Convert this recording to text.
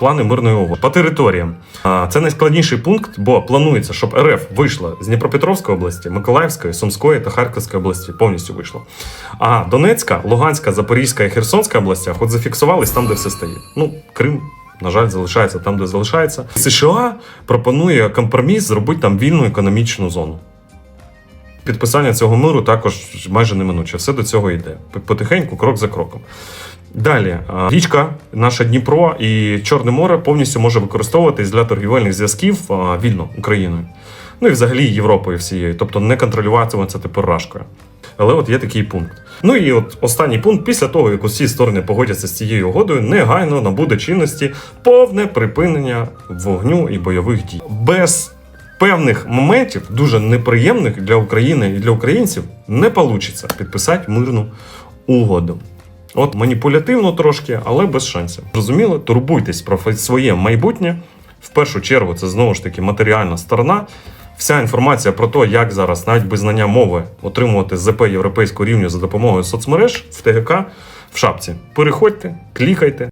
Плани мирної угоди по територіям. А, Це найскладніший пункт, бо планується, щоб РФ вийшла з Дніпропетровської області, Миколаївської, Сумської та Харківської області. Повністю вийшло. А Донецька, Луганська, Запорізька і Херсонська областях от зафіксувались там, де все стоїть. Ну, Крим. На жаль, залишається там, де залишається. США пропонує компроміс зробити там вільну економічну зону. Підписання цього миру також майже неминуче. Все до цього йде. Потихеньку, крок за кроком. Далі, річка, наша Дніпро і Чорне море повністю може використовуватись для торгівельних зв'язків вільно Україною. Ну і взагалі Європою всією, тобто не контролюватиметься тепер рашкою. Але от є такий пункт. Ну і от останній пункт, після того, як усі сторони погодяться з цією угодою, негайно набуде чинності повне припинення вогню і бойових дій. Без певних моментів, дуже неприємних для України і для українців, не вийде підписати мирну угоду. От маніпулятивно трошки, але без шансів. Зрозуміло, турбуйтесь про своє майбутнє. В першу чергу, це знову ж таки матеріальна сторона. Вся інформація про те, як зараз, навіть без знання мови, отримувати ЗП європейського рівня за допомогою соцмереж в ТГК в шапці. Переходьте, клікайте.